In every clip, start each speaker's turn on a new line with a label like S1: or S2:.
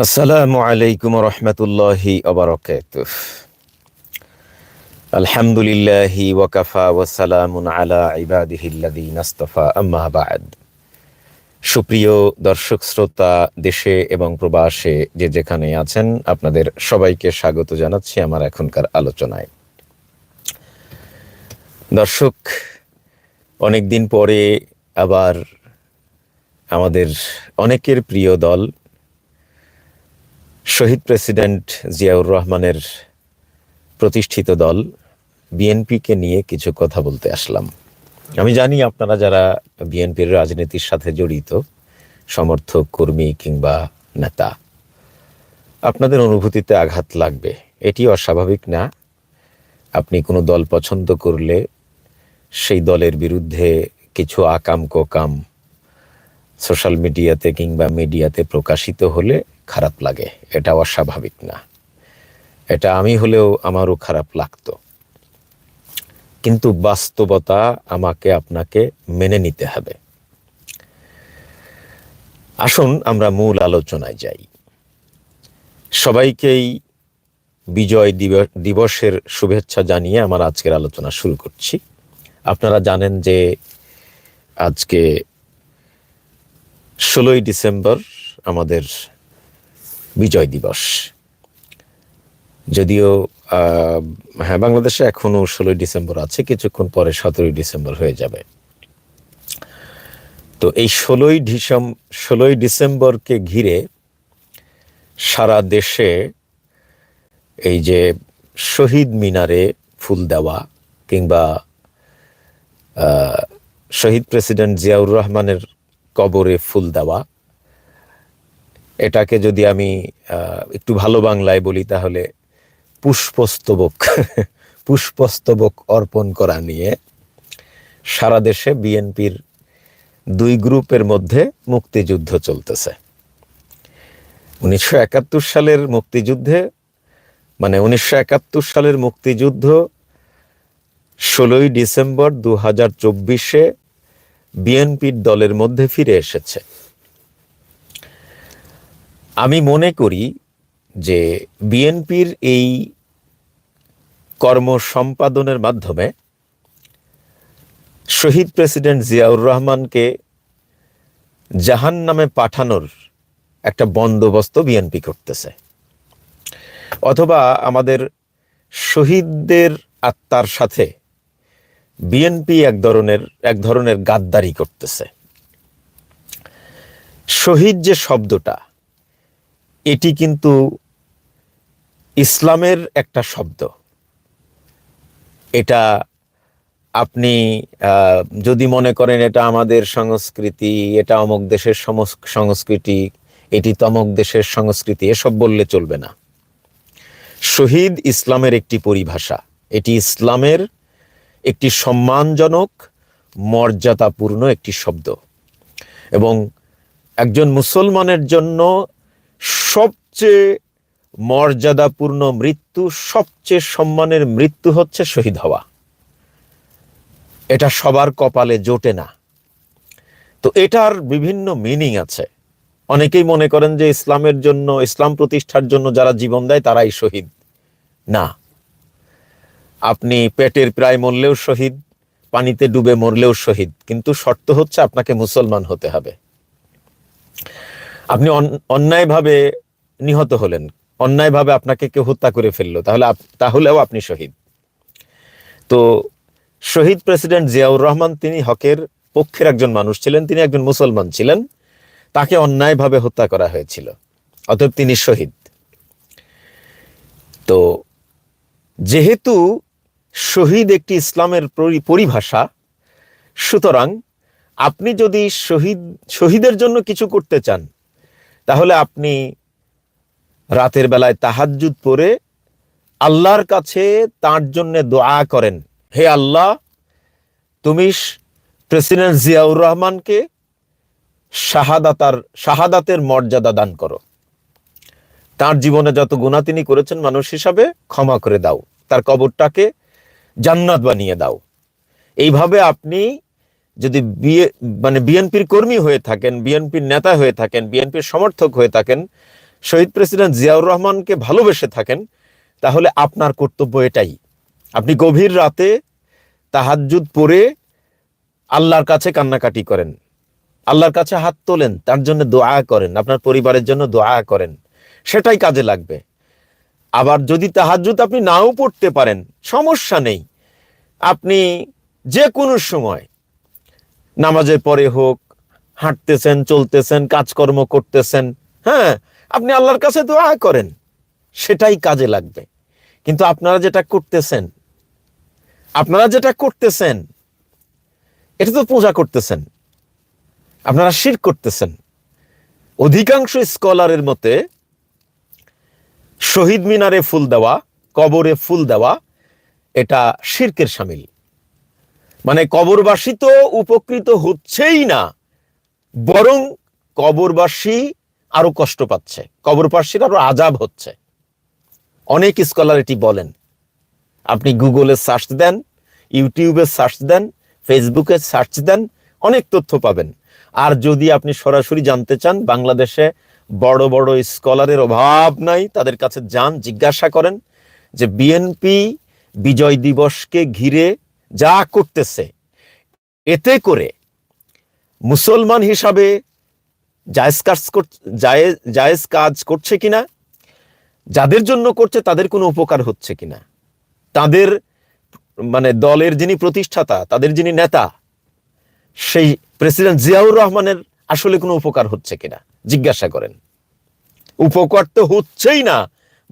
S1: আসসালামু আলাইকুম রহমতুল্লাহি অবরকাত আলহামদুলিল্লাহি ওয়াকাফা ওয়াসালামুন আলা ইবাদিহিল্লাযীনা ইসতাফা আম্মা বা'দ। সুপ্রিয় দর্শক, শ্রোতা, দেশে এবং প্রবাসে যে যেখানে আছেন, আপনাদের সবাইকে স্বাগত জানাচ্ছি আমার এখনকার আলোচনায়। দর্শক, অনেকদিন পরে আবার আমাদের অনেকের প্রিয় দল শহীদ প্রেসিডেন্ট জিয়াউর রহমানের প্রতিষ্ঠিত দল বিএনপিকে নিয়ে কিছু কথা বলতে আসলাম। আমি জানি আপনারা যারা বিএনপির রাজনীতির সাথে জড়িত, সমর্থক, কর্মী কিংবা নেতা, আপনাদের অনুভূতিতে আঘাত লাগবে। এটি অস্বাভাবিক না। আপনি কোনো দল পছন্দ করলে সেই দলের বিরুদ্ধে কিছু আকাম কোকাম সোশ্যাল মিডিয়াতে কিংবা মিডিয়াতে প্রকাশিত হলে খারাপ লাগে, এটা অস্বাভাবিক না। এটা আমি হলেও আমারও খারাপ লাগতো। কিন্তু বাস্তবতা আমাকে আপনাকে মেনে নিতে হবে। আসুন আমরা মূল আলোচনায় যাই। সবাইকেই বিজয় দিবসের শুভেচ্ছা জানিয়ে আমার আজকের আলোচনা শুরু করছি। আপনারা জানেন যে আজকে ষোলোই ডিসেম্বর আমাদের বিজয় দিবস। যদিও হ্যাঁ বাংলাদেশে এখনও ষোলোই ডিসেম্বর আছে, কিছুক্ষণ পরে সতেরোই ডিসেম্বর হয়ে যাবে। তো এই ষোলোই ডিসেম, ষোলোই ডিসেম্বরকে ঘিরে সারা দেশে এই যে শহীদ মিনারে ফুল দেওয়া কিংবা শহীদ প্রেসিডেন্ট জিয়াউর রহমানের কবরে ফুল দেওয়া এটাকে যদি আমি একটু ভালো বাংলায় বলি তাহলে পুষ্পস্তবক পুষ্পস্তবক অর্পণ করা নিয়ে সারা দেশে বিএনপির দুই গ্রুপের মধ্যে মুক্তিযুদ্ধ চলতেছে। উনিশশো একাত্তর সালের মুক্তিযুদ্ধে মানে উনিশশো একাত্তর সালের মুক্তিযুদ্ধ ষোলোই ডিসেম্বর দু হাজার চব্বিশে বিএনপির দলের মধ্যে ফিরে এসেছে। আমি মনে করি যে বিএনপির এই কর্ম সম্পাদনের মাধ্যমে শহীদ প্রেসিডেন্ট জিয়াউর রহমানকে জাহান নামে পাঠানোর একটা বন্দোবস্ত বিএনপি করতেছে। অথবা আমাদের শহীদদের আত্মার সাথে বিএনপি এক ধরনের এক ধরনের গাদ্দারি করতেছে। শহীদ যে শব্দটা এটি কিন্তু ইসলামের একটা শব্দ। এটা আপনি যদি মনে করেন এটা আমাদের সংস্কৃতি, এটা অমুক দেশের সংস্কৃতি, এটি তমক দেশের সংস্কৃতি, এসব বললে চলবে না। শহীদ ইসলামের একটি পরিভাষা। এটি ইসলামের একটি সম্মানজনক, মর্যাদাপূর্ণ একটি শব্দ। এবং একজন মুসলমানের জন্য সবচেয়ে মর্যাদাপূর্ণ মৃত্যু, সবচেয়ে সম্মানের মৃত্যু হচ্ছে শহীদ হওয়া। এটা সবার কপালে জোটে না। তো এটার বিভিন্ন মিনিং আছে। অনেকেই মনে করেন যে ইসলামের জন্য, ইসলাম প্রতিষ্ঠার জন্য যারা জীবন দেয় তারাই শহীদ। না। আপনি পেটের প্রায় মরলেও শহীদ, পানিতে ডুবে মরলেও শহীদ, কিন্তু শর্ত হচ্ছে আপনাকে মুসলমান হতে হবে। আপনি অন্যায়ভাবে নিহত হলেন, অন্যায়ভাবে আপনাকে কেউ হত্যা করে ফেলল, তাহলে তাহলেও আপনি শহীদ। তো শহীদ প্রেসিডেন্ট জিয়াউর রহমান তিনি হকের পক্ষের একজন মানুষ ছিলেন, তিনি একজন মুসলমান ছিলেন, তাকে অন্যায়ভাবে হত্যা করা হয়েছিল, অতএব তিনি শহীদ। তো যেহেতু শহীদ একটি ইসলামের পরি- পরিভাষা, সুতরাং আপনি যদি শহীদ, শহীদের জন্য কিছু করতে চান তাহলে আপনি রাতের বেলায় তাহাজ্জুদ পরে আল্লাহর কাছে তার জন্য দোয়া করেন। হে আল্লাহ, তুমি প্রেসিডেন্ট জিয়াউর রহমানকে শাহাদাতার, শাহাদাতের মর্যাদা দান করো। তার জীবনে যত গুণা তিনি করেছেন মানুষ হিসাবে ক্ষমা করে দাও। তার কবরটাকে জান্নাত বানিয়ে দাও। এইভাবে আপনি যদি বিয়ে মানে বিএনপির কর্মী হয়ে থাকেন, বিএনপির নেতা হয়ে থাকেন, বিএনপির সমর্থক হয়ে থাকেন, শহীদ প্রেসিডেন্ট জিয়াউর রহমানকে ভালোবেসে থাকেন, তাহলে আপনার কর্তব্য এটাই। আপনি গভীর রাতে তাহাজ্জুদ পরে আল্লাহর কাছে কান্নাকাটি করেন। আল্লাহর কাছে হাত তোলেন, তার জন্য দোয়া করেন, আপনার পরিবারের জন্য দোয়া করেন। সেটাই কাজে লাগবে। আবার যদি তাহাজ্জুদ আপনি নাও পড়তে পারেন, সমস্যা নেই। আপনি যে কোনো সময় নামাজের পরে হোক, হাঁটতেছেন, চলতেছেন, কাজকর্ম করতেছেন হ্যাঁ আপনি আল্লাহর কাছে দোয়া করেন, সেটাই কাজে লাগবে। কিন্তু আপনারা যেটা করতেছেন, আপনারা যেটা করতেছেন, এটা তো পূজা করতেছেন, আপনারা শির করতেছেন। অধিকাংশ স্কলারের মতে, শহীদ মিনারে ফুল দেওয়া, কবরে ফুল দেওয়া, এটা শির্কের সামিল। মানে কবরবাসী তো উপকৃত হচ্ছেই না, বরং কবরবাসী আরও কষ্ট পাচ্ছে, কবরবাসীর আরও আজাব হচ্ছে। অনেক স্কলার এটি বলেন। আপনি গুগলে সার্চ দেন ইউটিউবে সার্চ দেন ফেসবুকে সার্চ দেন, অনেক তথ্য পাবেন। আর যদি আপনি সরাসরি জানতে চান, বাংলাদেশে বড় বড় স্কলারের অভাব নাই, তাদের কাছে যান, জিজ্ঞাসা করেন যে, বিএনপি বিজয় দিবসকে ঘিরে যা করতেছে, এতে করে মুসলমান হিসাবে জায়েজ কাজ জায়েজ কাজ করছে কিনা, যাদের জন্য করছে তাদের কোনো উপকার হচ্ছে কিনা, তাদের মানে দলের যিনি প্রতিষ্ঠাতা, তাদের যিনি নেতা, সেই প্রেসিডেন্ট জিয়াউর রহমানের আসলে কোনো উপকার হচ্ছে কিনা? জিজ্ঞাসা করেন। উপকার তো হচ্ছেই না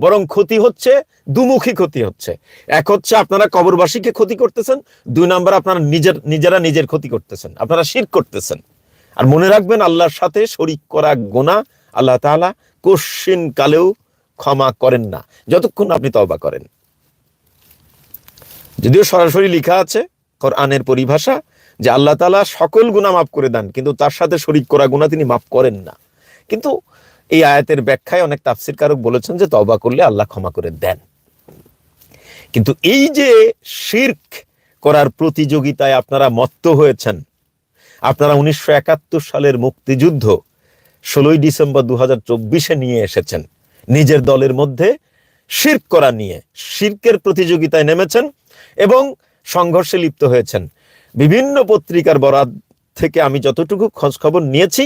S1: বরং ক্ষতি হচ্ছে, দুমুখী ক্ষতি হচ্ছে। এক হচ্ছে আপনারা কবরবাসীকে ক্ষতি করতেছেন, দুই নাম্বার আপনারা নিজের, নিজেরা নিজের ক্ষতি করতেছেন, আপনারা শির করতেছেন। আর মনে রাখবেন, আল্লাহর সাথে শরিক করা গোনা, আল্লাহ তাআলা কোশ্চিন কালেও ক্ষমা করেন না, যতক্ষণ আপনি তওবা করেন। যদিও সরাসরি লেখা আছে, কোরআনের পরিভাষা, যে আল্লাহ তালা সকল গুনাহ মাফ করে দেন, কিন্তু তার সাথে শরিক করা গুণা তিনি মাফ করেন না। কিন্তু এই আয়াতের ব্যাখ্যায় অনেক তাফসির কারক বলেছেন যে তওবা করলে আল্লাহ ক্ষমা করে দেন। কিন্তু এই যে শির্ক করার প্রতিযোগিতায় আপনারা মত্ত হয়েছেন, আপনারা উনিশশো একাত্তর সালের মুক্তিযুদ্ধ ষোলোই ডিসেম্বর দু হাজার নিয়ে এসেছেন। নিজের দলের মধ্যে শির্ক করা নিয়ে শির্কের প্রতিযোগিতায় নেমেছেন এবং সংঘর্ষে লিপ্ত হয়েছেন। বিভিন্ন পত্রিকার বরাদ থেকে আমি যতটুকু খোঁজ খবর নিয়েছি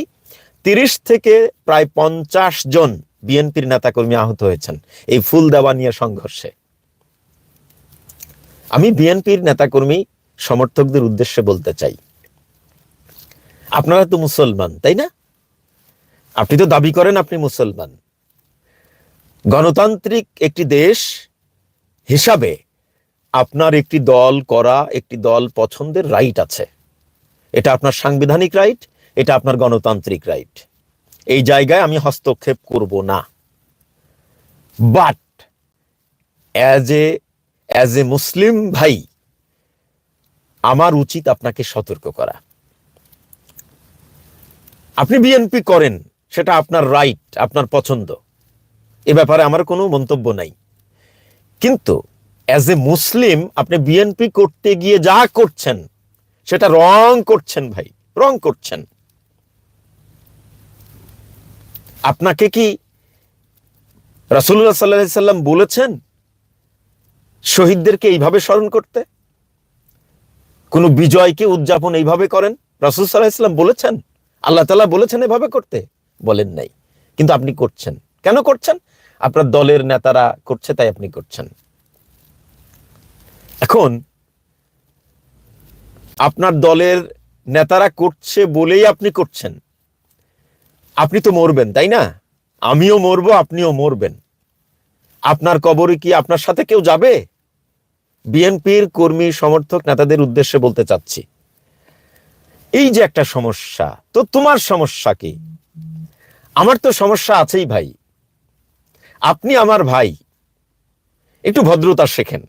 S1: তিরিশ থেকে প্রায় পঞ্চাশ জন বিএনপির নেতাকর্মী আহত হয়েছেন এই ফুল দেওয়া নিয়ে সংঘর্ষে। আমি বিএনপির নেতাকর্মী সমর্থকদের উদ্দেশ্যে বলতে চাই। আপনারা তো মুসলমান, তাই না? আপনি তো দাবি করেন আপনি মুসলমান। গণতান্ত্রিক একটি দেশ হিসাবে আপনার একটি দল করা, একটি দল পছন্দের রাইট আছে। এটা আপনার সাংবিধানিক রাইট এটা আপনার গণতান্ত্রিক রাইট এই জায়গায় আমি হস্তক্ষেপ করব না। But as a as a Muslim ভাই, আমার উচিত আপনাকে সতর্ক করা। আপনি বিএনপি করেন, সেটা আপনার রাইট আপনার পছন্দ। এ ব্যাপারে আমার কোনো মন্তব্য নাই। কিন্তু অ্যাজ এ মুসলিম আপনি বিএনপি করতে গিয়ে যা করছেন, সেটা রং করছেন ভাই রং করছেন। আপনাকে কি রাসুল্লাহ সাল্লাহ সাল্লাম বলেছেন শহীদদেরকে এইভাবে স্মরণ করতে? কোন বিজয়কে উদযাপন এইভাবে করেন? রাসুল সাল্লাহ ইসলাম বলেছেন? আল্লাহ তালা বলেছেন এভাবে করতে? বলেন নাই। কিন্তু আপনি করছেন। কেন করছেন? আপনার দলের নেতারা করছে তাই আপনি করছেন। এখন আপনার দলের নেতারা করছে বলেই আপনি করছেন। আপনি তো মরবেন, তাই না? আমিও মরবো, আপনিও মরবেন। আপনার কবরে কি আপনার সাথে কেউ যাবে? বিএনপির কর্মী, সমর্থক, নেতাদের উদ্দেশ্যে বলতে চাচ্ছি। এই যে একটা সমস্যা, তো তোমার সমস্যা কি? আমার তো সমস্যা আছেই ভাই। আপনি আমার ভাই। একটু ভদ্রতা শেখেন।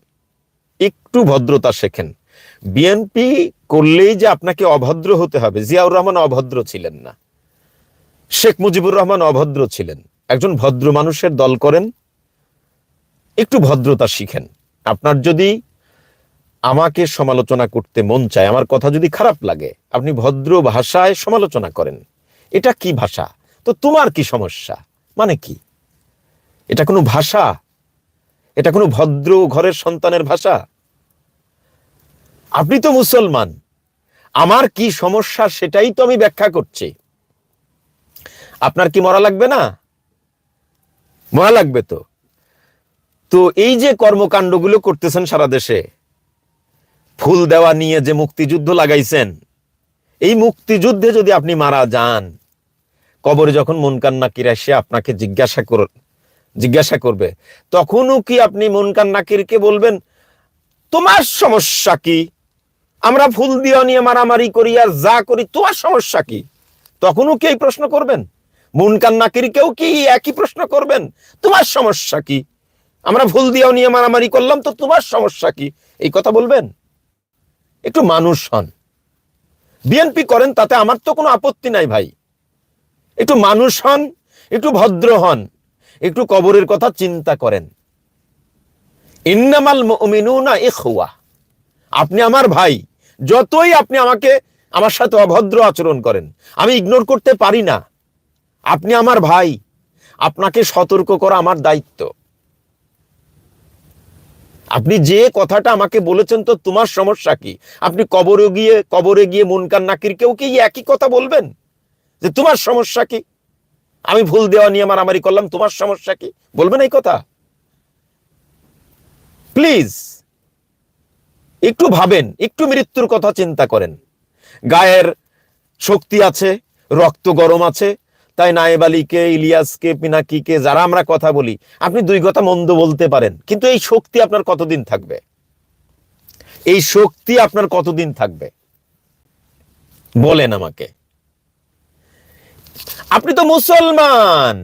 S1: একটু ভদ্রতা শেখেন। বিএনপি করলেই যে আপনাকে অভদ্র হতে হবে, জিয়াউর রহমান অভদ্র ছিলেন না। শেখ মুজিবুর রহমান অভদ্র ছিলেন। একজন ভদ্র মানুষের দল করেন, একটু ভদ্রতা শিখেন। আপনার যদি আমাকে সমালোচনা করতে মন চায়, আমার কথা যদি খারাপ লাগে, আপনি ভদ্র ভাষায় সমালোচনা করেন। এটা কি ভাষা? তো তোমার কি সমস্যা? মানে কি? এটা কোনো ভাষা? এটা কোনো ভদ্র ঘরের সন্তানের ভাষা? আপনি তো মুসলমান। আমার কি সমস্যা সেটাই তো আমি ব্যাখ্যা করছি। আপনার কি মরা লাগবে না? মরা লাগবে তো। তো এই যে কর্মকাণ্ডগুলো করতেছেন সারা দেশে, ফুল দেওয়া নিয়ে যে মুক্তিযুদ্ধ লাগাইছেন, এই মুক্তিযুদ্ধে যদি আপনি মারা যান, কবরে যখন মনকান নাকির এসে আপনাকে জিজ্ঞাসা কর, জিজ্ঞাসা করবে। তখনও কি আপনি মনকান নাকিরকে বলবেন, তোমার সমস্যা কি? আমরা ফুল দিয়ে নিয়ে মারামারি করি আর যা করি, তোমার সমস্যা কি? তখনও কি এই প্রশ্ন করবেন? মুনকান নাকিরকেও কি একই প্রশ্ন করবেন? তোমার সমস্যা কি? আমরা ভুল দিয়েও নিয়ে মারামারি করলাম, তো তোমার সমস্যা কি? এই কথা বলবেন? একটু মানুষ হন। বিএনপি করেন, তাতে আমার তো কোনো আপত্তি নাই ভাই। একটু মানুষ হন, একটু ভদ্র হন, একটু কবরের কথা চিন্তা করেন। ইন্নামাল মুমিনুনা ইখওয়া। আপনি আমার ভাই, যতই আপনি আমাকে, আমার সাথে অভদ্র আচরণ করেন, আমি ইগনোর করতে পারি না। আপনি আমার ভাই। আপনাকে সতর্ক করা আমার দায়িত্ব। আপনি যে কথাটা আমাকে বলেছেন তো তোমার সমস্যা কি? আপনি কবরে গিয়ে কবরে গিয়ে মনকান নাকির কেউ কি একই কথা বলবেন? যে তোমার সমস্যা কি? আমি ভুল দেওয়া নিয়ে মারামারি করলাম, তোমার সমস্যা কি? বলবেন এই কথা? প্লিজ, একটু ভাবেন, একটু মৃত্যুর কথা চিন্তা করেন। গায়ের শক্তি আছে, রক্ত গরম আছে তাই নায়েব আলীকে, ইলিয়াসকে, পিনাকিকে, যারা আমরা কথা বলি, আপনি দুই কথা মন্দ বলতে পারেন, কিন্তু এই শক্তি আপনার কতদিন থাকবে? এই শক্তি আপনার কতদিন থাকবে? বলেন আমাকে। আপনি তো মুসলমান,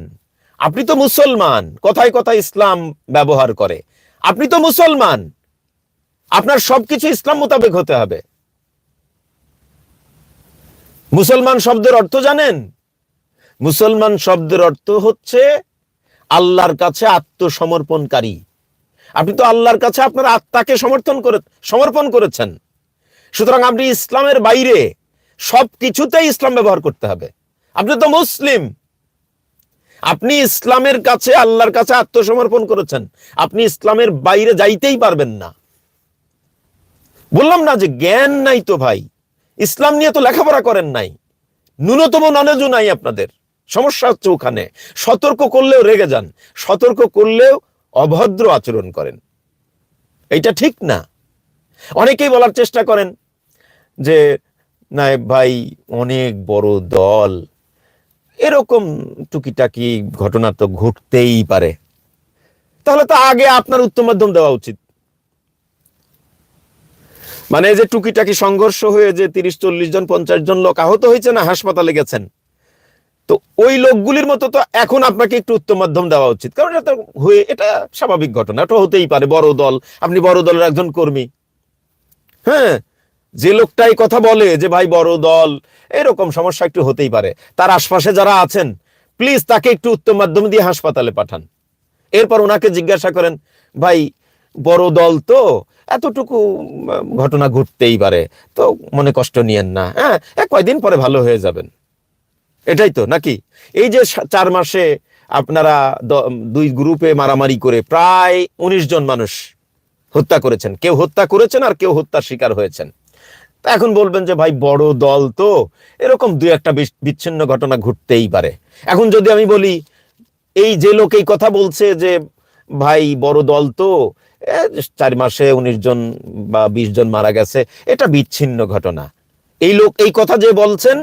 S1: আপনি তো মুসলমান, কথায় কথায় ইসলাম ব্যবহার করে। আপনি তো মুসলমান, আপনার সবকিছু ইসলাম মোতাবেক হতে হবে। মুসলমান শব্দের অর্থ জানেন? মুসলমান শব্দের অর্থ হচ্ছে আল্লাহর কাছে আত্মসমর্পণকারী। আপনি তো আল্লাহর কাছে আপনার আত্মাকে সমর্থন করে, সমর্পণ করেছেন। সুতরাং আপনি ইসলামের বাইরে সব কিছুতেই ইসলাম ব্যবহার করতে হবে। আপনি তো মুসলিম। আপনি ইসলামের কাছে, আল্লাহর কাছে আত্মসমর্পণ করেছেন। আপনি ইসলামের বাইরে যাইতেই পারবেন না। বললাম না যে জ্ঞান নাই তো ভাই। ইসলাম নিয়ে তো লেখাপড়া করেন নাই। ন্যূনতম নলেজও নাই আপনাদের। সমস্যা হচ্ছে ওখানে। সতর্ক করলেও রেগে যান। সতর্ক করলেও অভদ্র আচরণ করেন। এইটা ঠিক না? অনেকেই বলার চেষ্টা করেন যে, নায়েব ভাই, অনেক বড় দল। এরকম টুকিটাকি ঘটনা তো ঘটতেই পারে। তাহলে তো আগে আপনার উত্তম মাধ্যম দেওয়া উচিত। মানে যে টুকিটাকি সংঘর্ষ হয়ে যে তিরিশ, চল্লিশ জন, পঞ্চাশ জন লোক আহত হয়েছে না হাসপাতালে গেছেন? তো ওই লোকগুলির মতো তো এখন আপনাকে একটু উত্তম মাধ্যম দেওয়া উচিত। কারণ এটা হয়ে, এটা স্বাভাবিক ঘটনা, এটা হতেই পারে, বড় দল, আপনি বড় দলের একজন কর্মী। হ্যাঁ যে লোকটাই কথা বলে যে, ভাই, বড় দল, এরকম সমস্যা একটু হতেই পারে। তার আশপাশে যারা আছেন প্লিজ তাকে একটু উত্তম মাধ্যম দিয়ে হাসপাতালে পাঠান। এরপর ওনাকে জিজ্ঞাসা করেন, ভাই, বড় দল তো, এতটুকু ঘটনা ঘটতেই পারে, তো মনে কষ্ট নিয়েন না। হ্যাঁ কয়দিন পরে ভালো হয়ে যাবেন। এটাই তো, নাকি? এই যে চার মাসে আপনারা দুই গ্রুপে মারামারি করে প্রায় উনিশ জন মানুষ হত্যা করেছেন। কেউ হত্যা করেছেন আর কেউ হত্যার শিকার হয়েছেন। এখন বলবেন যে, ভাই, বড় দল তো? এরকম দুই একটা বিচ্ছিন্ন ঘটনা ঘটতেই পারে। এখন যদি আমি বলি, এই যে লোক এই কথা বলছে যে, ভাই, বড় দল তো? চার মাসে উনিশ জন বা বিশ জন মারা গেছে, এটা বিচ্ছিন্ন ঘটনা। এই লোক এই কথা যে বলছেন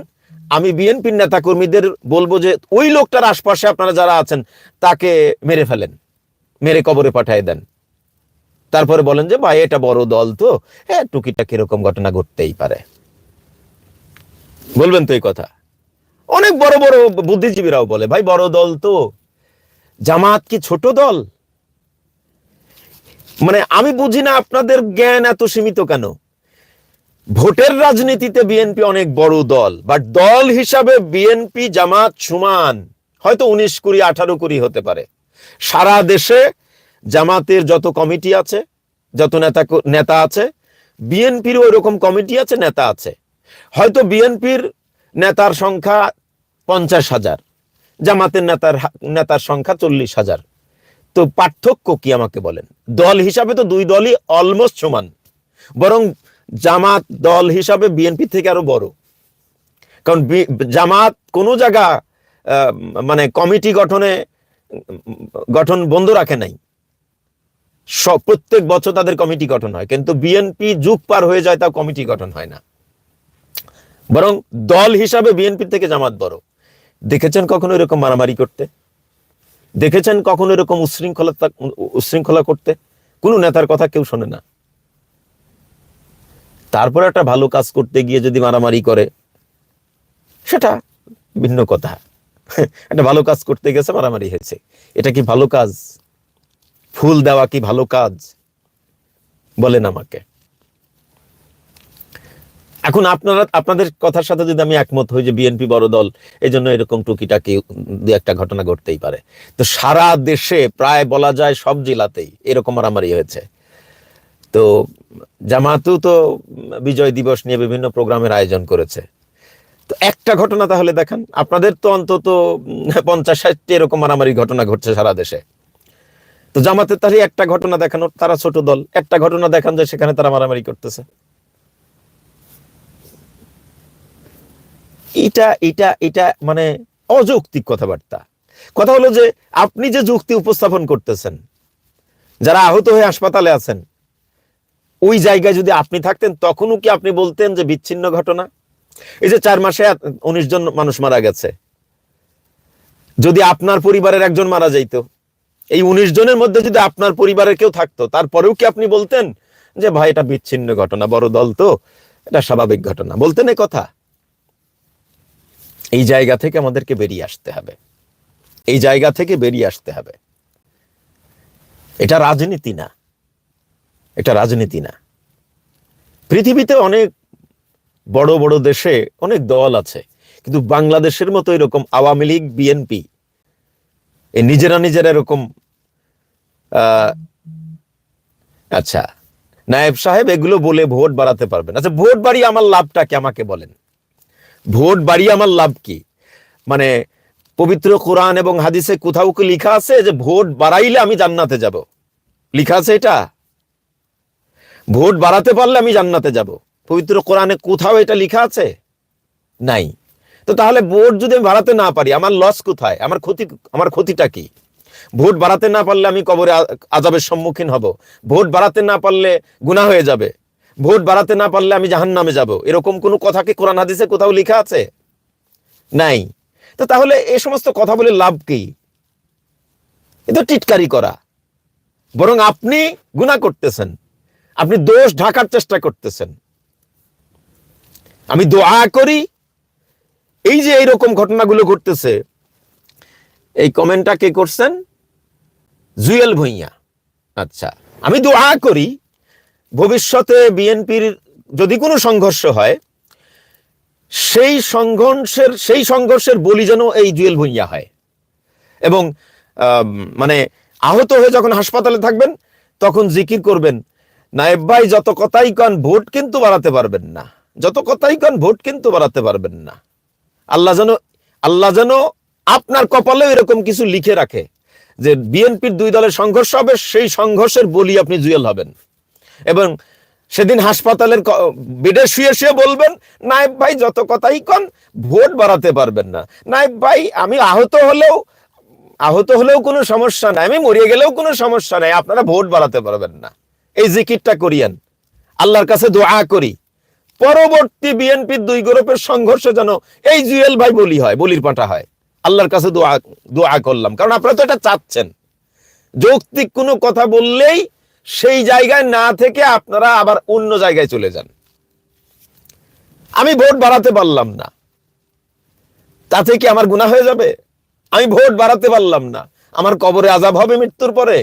S1: আমি বিএনপির নেতা কর্মীদের বলব যে ওই লোকটার আশপাশে আপনারা যারা আছেন, তাকে মেরে ফেলেন, মেরে কবরে পাঠিয়ে দেন। তারপরে বলেন যে, ভাই, এটা বড় দল তো। হ্যাঁ টুকিটা কীরকম ঘটনা ঘটতেই পারে। বলবেন তো এই কথা। অনেক বড় বড় বুদ্ধিজীবীরাও বলে, ভাই, বড় দল তো। জামাত কি ছোট দল? মানে আমি বুঝি না আপনাদের জ্ঞান এত সীমিত কেন? ভোটের রাজনীতিতে বিএনপি অনেক বড় দল বাট দল হিসাবে বিএনপি জামাত সমান, হয়তো উনিশ কুড়ি, আঠারো কুড়ি হতে পারে। সারা দেশে জামাতের যত কমিটি আছে, যত নেতা নেতা আছে বিএনপির ওই রকম কমিটি আছে, নেতা আছে। হয়তো বিএনপির নেতার সংখ্যা পঞ্চাশ হাজার, জামাতের নেতার নেতার সংখ্যা চল্লিশ হাজার। তো পার্থক্য কি আমাকে বলেন? দল হিসাবে তো দুই দলই অলমোস্ট সমান, বরং জামাত দল হিসাবে বিএনপি থেকে আরও বড়। কারণ জামাত কোনো জায়গা মানে কমিটি গঠনে, গঠন বন্ধ রাখে নাই। সব প্রত্যেক বছর তাদের কমিটি গঠন হয়, কিন্তু বিএনপি যুগ পার হয়ে যায় তা কমিটি গঠন হয় না। বরং দল হিসাবে বিএনপি থেকে জামাত বড়। দেখেছেন কখনো এরকম মারামারি করতে? দেখেছেন কখনো এরকম উশৃঙ্খলা উশৃঙ্খলা করতে? কোনো নেতার কথা কেউ শোনে না। তারপর একটা ভালো কাজ করতে গিয়ে যদি মারামারি করে, সেটা ভিন্ন কথা। একটা ভালো কাজ করতে গেছে, মারামারি হয়েছে। এটা কি ভালো কাজ? ফুল দেওয়া কি ভালো কাজ? বলেন আমাকে। এখন আপনারা, আপনাদের কথার সাথে যদি আমি একমত হই যে বিএনপি বড় দল এই জন্য এরকম টুকিটাকি দু একটা ঘটনা ঘটতেই পারে। তো সারা দেশে প্রায় বলা যায় সব জেলাতেই এরকম মারামারি হয়েছে। তো জামাতও তো বিজয় দিবস নিয়ে বিভিন্ন প্রোগ্রামের আয়োজন করেছে। তো একটা ঘটনা তাহলে দেখান। আপনাদের তো অন্তত পঞ্চাশ ষাটটি এরকম মারামারি ঘটনা ঘটছে সারা দেশে। তো জামাতের তাহলে একটা ঘটনা দেখানো, তারা ছোট দল। একটা ঘটনা দেখান যে সেখানে তারা মারামারি করতেছে। এটা এটা এটা মানে অযৌক্তিক কথাবার্তা। কথা হলো যে আপনি যে যুক্তি উপস্থাপন করতেছেন, যারা আহত হয়ে হাসপাতালে আছেন ওই জায়গায় যদি আপনি থাকতেন, তখনও কি আপনি বলতেন যে বিচ্ছিন্ন ঘটনা? এই যে চার মাসে উনিশ জন মানুষ মারা গেছে। যদি আপনার পরিবারের একজন মারা যাইত, এই উনিশ জনের মধ্যে যদি আপনার পরিবারের কেউ থাকতো, তারপরেও কি আপনি বলতেন যে, ভাই, এটা বিচ্ছিন্ন ঘটনা, বড় দল তো, এটা স্বাভাবিক ঘটনা। বলতেন এই কথা। এই জায়গা থেকে আমাদেরকে বেরিয়ে আসতে হবে। এই জায়গা থেকে বেরিয়ে আসতে হবে। এটা রাজনীতি না। এটা রাজনীতি না। পৃথিবীতে অনেক বড় বড় দেশে অনেক দল আছে, কিন্তু বাংলাদেশের মতো এরকম আওয়ামী লীগ, বিএনপি, এ নিজেরা নিজেরা এরকম আচ্ছা নায়েব সাহেব এগুলো বলে ভোট বাড়াতে পারবেন। আচ্ছা ভোট বাড়িয়ে আমার লাভটা কি আমাকে বলেন? ভোট বাড়িয়ে আমার লাভ কি? মানে পবিত্র কোরআন এবং হাদিসে কোথাও কি লেখা আছে যে ভোট বাড়াইলে আমি জান্নাতে যাব? লেখা আছে এটা? ভোট বাড়াতে পারলে আমি জান্নাতে যাব। পবিত্র কোরআনে কোথাও এটা লেখা আছে? নাই। তো তাহলে ভোট যদি আমি বাড়াতে না পারি, আমার লস কোথায়? আমার ক্ষতি, আমার ক্ষতিটা কি? ভোট বাড়াতে না পারলে আমি কবরে আজাবের সম্মুখীন হব। ভোট বাড়াতে না পারলে গুনাহ হয়ে যাবে। ভোট বাড়াতে না পারলে আমি জাহান্নামে যাব। এরকম কোনো কথা কি কোরআন হাদিসে কোথাও লেখা আছে? নাই। তো তাহলে এ সমস্ত কথা বলে লাভ কি? এ তো টিটকারি করা। বরং আপনি গুনাহ করতেছেন। আপনি দোষ ঢাকার চেষ্টা করতেছেন। আমি দোয়া করি, এই যে এইরকম ঘটনাগুলো ঘটতেছে, এই কমেন্টটা কে করছেন? জুয়েল ভুইয়া। আচ্ছা আমি দোয়া করি, ভবিষ্যতে বিএনপির যদি কোনো সংঘর্ষ হয়, সেই সংঘর্ষের সেই সংঘর্ষের বলি যেন এই জুয়েল ভুইয়া হয়। এবং মানে আহত হয়ে যখন হাসপাতালে থাকবেন, তখন জিকির করবেন নায়েব ভাই, যত কথাই কন ভোট কিন্তু বাড়াতে পারবেন না। যত কথাই কন ভোট কিন্তু বাড়াতে পারবেন না। আল্লাহ যেন আল্লাহ যেন আপনার কপালে এরকম কিছু লিখে রাখে যে বিএনপির দুই দলের সংঘর্ষ হবে, সেই সংঘর্ষের বলি আপনি জুয়েল হবেন। এবং সেদিন হাসপাতালের বেডে শুয়ে শুয়ে বলবেন নায়েব ভাই, যত কথাই কন ভোট বাড়াতে পারবেন না। নায়েব ভাই, আমি আহত হলেও আহত হলেও কোনো সমস্যা নাই, আমি মরিয়ে গেলেও কোনো সমস্যা নাই, আপনারা ভোট বাড়াতে পারবেন না। এই জিকিরটা করিয়েন। আল্লাহর কাছে দোয়া করি। পরবর্তী বিএনপির দুই গ্রুপের সংঘর্ষ যেন এই জুয়েল ভাই বলি হয়, বলির পাঠা হয়। আল্লাহর কাছে দোয়া দোয়া করলাম। কারণ আপনারা তো এটা চাচ্ছেন। যৌক্তিক কোনো কথা বললেই সেই জায়গায় না থেকে আপনারা আবার অন্য জায়গায় চলে যান। আমি ভোট বাড়াতে পারলাম না। তাতে কি আমার গুনাহ হয়ে যাবে? আমি ভোট বাড়াতে পারলাম না। আমার কবরে আজাব হবে মৃত্যুর পরে।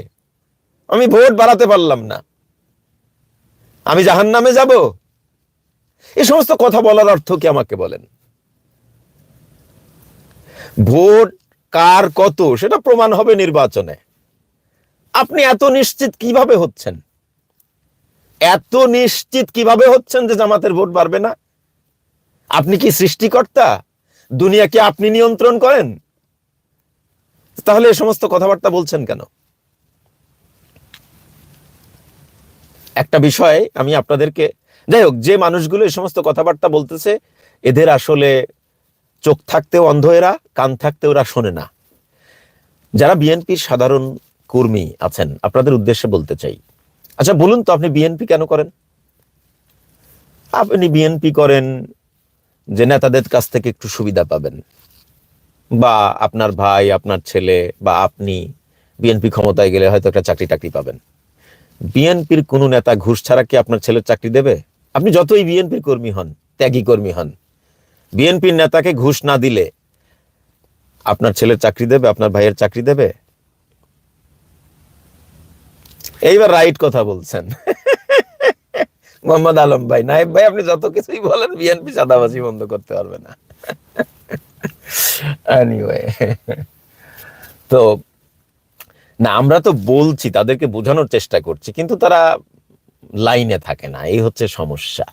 S1: আমি ভোট বাড়াতে পারলাম না। আমি জাহান নামে যাব? এই সমস্ত কথা বলার অর্থ কি আমাকে বলেন? ভোট কার কত, সেটা প্রমাণ হবে নির্বাচনে। আপনি এত নিশ্চিত কীভাবে হচ্ছেন? এত নিশ্চিত কীভাবে হচ্ছেন যে জামাতের ভোট বাড়বে না? আপনি কি সৃষ্টিকর্তা? দুনিয়া কি আপনি নিয়ন্ত্রণ করেন? তাহলে এ সমস্ত কথাবার্তা বলছেন কেন? একটা বিষয় আমি আপনাদেরকে, যাই হোক, যে মানুষগুলো এই সমস্ত কথাবার্তা বলতেছে, এদের আসলে চোখ থাকতেও অন্ধ এরা, কান থাকতেও ওরা শোনে না। যারা বিএনপির সাধারণ কর্মী আছেন, আপনাদের উদ্দেশ্যে বলতে চাই। আচ্ছা বলুন তো আপনি বিএনপি কেন করেন? আপনি বিএনপি করেন যে নেতাদের কাছ থেকে একটু সুবিধা পাবেন। বা আপনার ভাই, আপনার ছেলে, বা আপনি বিএনপি ক্ষমতায় গেলে হয়তো একটা চাকরি টাকরি পাবেন। বিএনপির কোন নেতা ঘুষ ছাড়া কি আপনার ছেলের চাকরি দেবে? আপনি যতই বিএনপির কর্মী হন, ত্যাগী কর্মী হন, বিএনপির নেতাকে ঘুষ না দিলে আপনার ছেলের চাকরি দেবে, আপনার ভাইয়ের চাকরি দেবে? এইবার রাইট কথা বলছেন। মোহাম্মদ আলম ভাই নাইব ভাই, আপনি যত কিছুই বলেন, বিএনপি চাঁদাবাজি বন্ধ করতে পারবে না। এনিওয়ে তো না, আমরা তো বলছি, তাদেরকে বোঝানোর চেষ্টা করছি, কিন্তু তারা লাইনে থাকে না, এই হচ্ছে সমস্যা।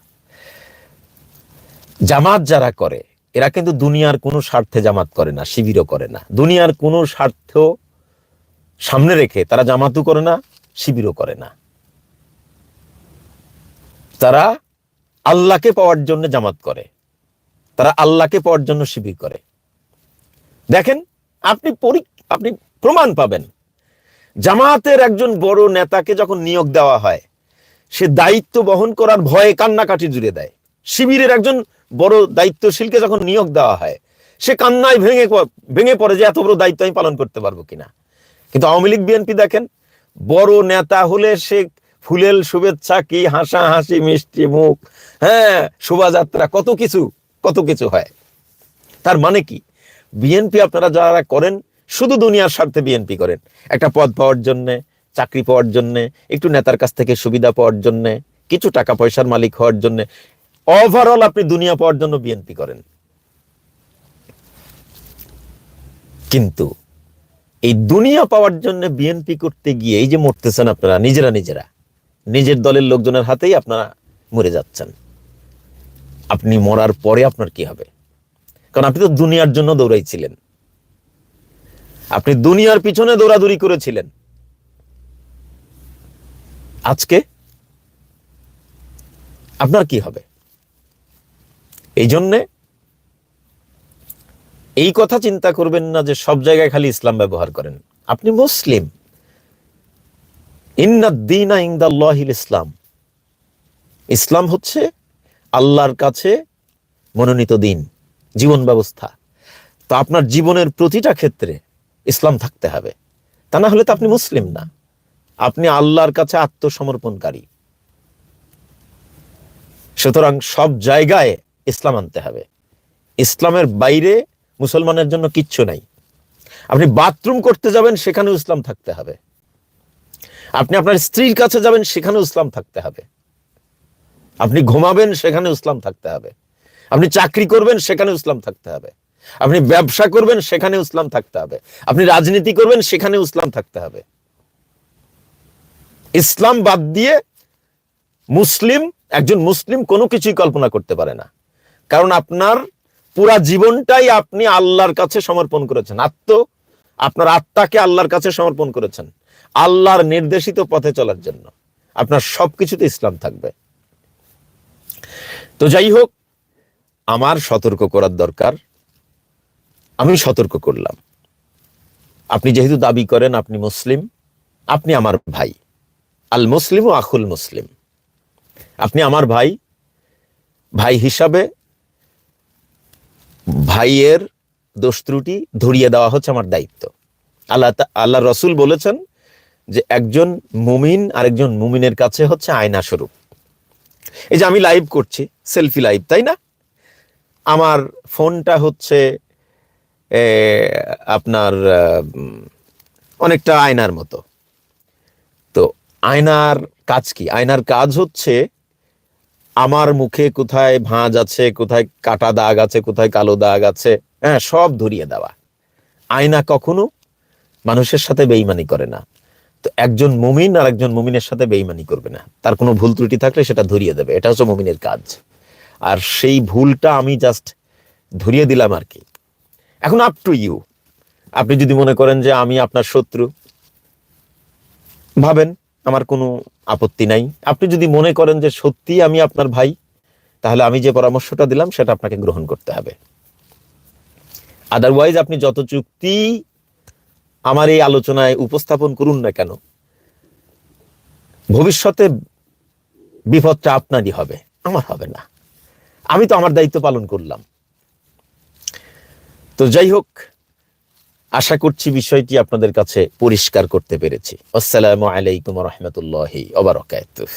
S1: জামাত যারা করে, এরা কিন্তু দুনিয়ার কোনো স্বার্থে জামাত করে না, শিবিরও করে না। দুনিয়ার কোনো স্বার্থ সামনে রেখে তারা জামাতও করে না, শিবিরও করে না। তারা আল্লাহকে পাওয়ার জন্য জামাত করে, তারা আল্লাহকে পাওয়ার জন্য শিবির করে। দেখেন, আপনি পরি- আপনি প্রমাণ পাবেন জামাতের একজন বড় নেতাকে যখন নিয়োগ দেওয়া হয়, সে দায়িত্ব বহন করার ভয়ে কান্নাকাটি জুড়ে দেয়। শিবিরের একজন বড় দায়িত্বশীলকে যখন নিয়োগ দেওয়া হয়, সে কান্নায় ভেঙে ভেঙে পড়ে যে এত বড় দায়িত্ব আমি পালন করতে পারব কিনা। কিন্তু আওয়ামী লীগ বিএনপি দেখেন, বড় নেতা হলে সে ফুলেল শুভেচ্ছা কি হাসা হাসি মিষ্টি মুখ হ্যাঁ শোভাযাত্রা, কত কিছু কত কিছু হয়। তার মানে কি? বিএনপি আপনারা যারা করেন শুধু দুনিয়ার স্বার্থে বিএনপি করেন। একটা পদ পাওয়ার জন্য, চাকরি পাওয়ার জন্য, একটু নেতার কাছ থেকে সুবিধা পাওয়ার জন্য, কিছু টাকা পয়সার মালিক হওয়ার জন্য ওভারঅল আপনি দুনিয়া পাওয়ার জন্য বিএনপি করেন। কিন্তু এই দুনিয়া পাওয়ার জন্য বিএনপি করতে গিয়ে এই যে মরতেছেন আপনারা, নিজেরা নিজেরা, নিজের দলের লোকজনের হাতেই আপনারা মরে যাচ্ছেন। আপনি মরার পরে আপনার কি হবে? কারণ আপনি তো দুনিয়ার জন্য দৌড়াইছিলেন। আপনি দুনিয়ার পিছনে দৌড়াদৌড়ি করেছিলেন। আজকে আপনার কি হবে? এই জন্যে এই কথা চিন্তা করবেন না যে সব জায়গায় খালি ইসলাম ব্যবহার করেন। আপনি মুসলিম। ইন্নাদ্দিনা ইংদাল্লাহিল ইসলাম। ইসলাম হচ্ছে আল্লাহর কাছে মনোনীত দিন, জীবন ব্যবস্থা। তো আপনার জীবনের প্রতিটা ক্ষেত্রে ইসলাম থাকতে হবে। তা না হলে তো আপনি মুসলিম না। আপনি আল্লাহর কাছে আত্মসমর্পণকারী। সুতরাং সব জায়গায় ইসলাম আনতে হবে। ইসলামের বাইরে মুসলমানের জন্য কিচ্ছু নাই। আপনি বাথরুম করতে যাবেন, সেখানেও ইসলাম থাকতে হবে। আপনি আপনার স্ত্রীর কাছে যাবেন, সেখানেও ইসলাম থাকতে হবে। আপনি ঘুমাবেন সেখানে ইসলাম থাকতে হবে। আপনি চাকরি করবেন সেখানে ইসলাম থাকতে হবে। আপনি ব্যবসা করবেন, সেখানে ইসলাম থাকতে হবে। আপনি রাজনীতি করবেন, সেখানে ইসলাম থাকতে হবে। ইসলাম বাদ দিয়ে মুসলিম, একজন মুসলিম কোনো কিছুই কল্পনা করতে পারে না। কারণ আপনার পুরা জীবনটাই আপনি আল্লাহর কাছে সমর্পণ করেছেন। আত্ম, আপনার আত্মাকে আল্লাহর কাছে সমর্পণ করেছেন। আল্লাহর নির্দেশিত পথে চলার জন্য। আপনার সবকিছুতে ইসলাম থাকবে। তো যাই হোক, আমার সতর্ক করার দরকার। আমি সতর্ক করলাম। আপনি যেহেতু দাবি করেন আপনি মুসলিম, আপনি আমার ভাই। আল মুসলিম ও আখুল মুসলিম। আপনি আমার ভাই ভাই হিসাবে ভাইয়ের দোষ ত্রুটি ধরিয়ে দেওয়া হচ্ছে আমার দায়িত্ব। আল্লাহ আল্লাহ রসুল বলেছেন যে একজন মুমিন আরেকজন মুমিনের কাছে হচ্ছে আয়না স্বরূপ। এই যে আমি লাইভ করছি সেলফি লাইভ তাই না? আমার ফোনটা হচ্ছে আপনার অনেকটা আয়নার মতো। তো আয়নার কাজ কি? আয়নার কাজ হচ্ছে আমার মুখে কোথায় ভাঁজ আছে, কোথায় কাটা দাগ আছে, কোথায় কালো দাগ আছে হ্যাঁ সব ধরিয়ে দেওয়া। আয়না কখনো মানুষের সাথে বেইমানি করে না। তো একজন মুমিন আর একজন মুমিনের সাথে বেইমানি করবে না। তার কোনো ভুল ত্রুটি থাকলে সেটা ধরিয়ে দেবে। এটা হচ্ছে মুমিনের কাজ। আর সেই ভুলটা আমি জাস্ট ধরিয়ে দিলাম আর কি। এখন আপ টু ইউ আপনি যদি মনে করেন যে আমি আপনার শত্রু, ভাবেন আমার কোনো আপত্তি নাই। আপনি যদি মনে করেন যে সত্যি আমি আপনার ভাই, তাহলে আমি যে পরামর্শটা দিলাম, সেটা আপনাকে গ্রহণ করতে হবে। আদারওয়াইজ আপনি যত চুক্তি আমার এই আলোচনায় উপস্থাপন করুন না কেন, ভবিষ্যতে বিপদটা আপনারই হবে, আমার হবে না। আমি তো আমার দায়িত্ব পালন করলাম। তো যাই হোক আশা করছি বিষয়টি আপনাদের কাছে পরিষ্কার করতে পেরেছি। আসসালামু আলাইকুম রহমতুল্লাহ ওবরাকাতুহ